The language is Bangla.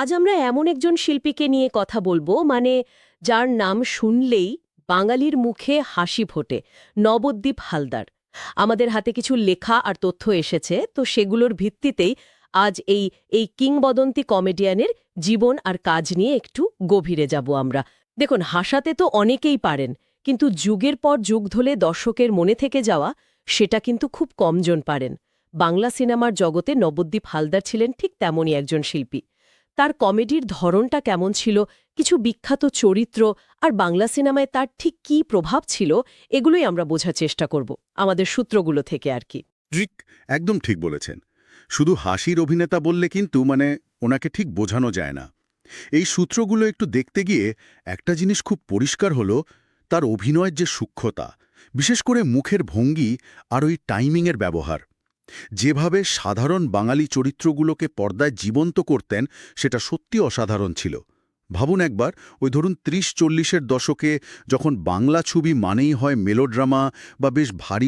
আজ আমরা এমন একজন শিল্পীকে নিয়ে কথা বলব মানে যার নাম শুনলেই বাঙালির মুখে হাসি ফোটে, নবদ্বীপ হালদার। আমাদের হাতে কিছু লেখা আর তথ্য এসেছে, তো সেগুলোর ভিত্তিতেই আজ এই এই কিংবদন্তি কমেডিয়ানের জীবন আর কাজ নিয়ে একটু গভীরে যাব আমরা। দেখুন, হাসাতে তো অনেকেই পারেন, কিন্তু যুগের পর যুগ ধরে দর্শকের মনে থেকে যাওয়া, সেটা কিন্তু খুব কমজন পারেন। বাংলা সিনেমার জগতে নবদ্বীপ হালদার ছিলেন ঠিক তেমনই একজন শিল্পী। তার কমেডির ধরনটা কেমন ছিল, কিছু বিখ্যাত চরিত্র আর বাংলা সিনেমায় তার ঠিক কী প্রভাব ছিল, এগুলোই আমরা বোঝার চেষ্টা করব, আমাদের সূত্রগুলো থেকে আর কি। ঠিক একদম ঠিক বলেছেন। শুধু হাসির অভিনেতা বললে কিন্তু মানে ওনাকে ঠিক বোঝানো যায় না। এই সূত্রগুলো একটু দেখতে গিয়ে একটা জিনিস খুব পরিষ্কার হলো, তার অভিনয়ের যে সূক্ষ্মতা, বিশেষ করে মুখের ভঙ্গি আর ওই টাইমিংয়ের ব্যবহার। যেভাবে সাধারণ বাঙালি চরিত্রগুলোকে পর্দায় জীবন্ত করতেন, সেটা সত্যি অসাধারণ ছিল। ভাবুন একবার, ওই ধরুন ত্রিশ চল্লিশের দশকে যখন বাংলা ছবি মানেই হয় মেলোড্রামা বা বেশ ভারী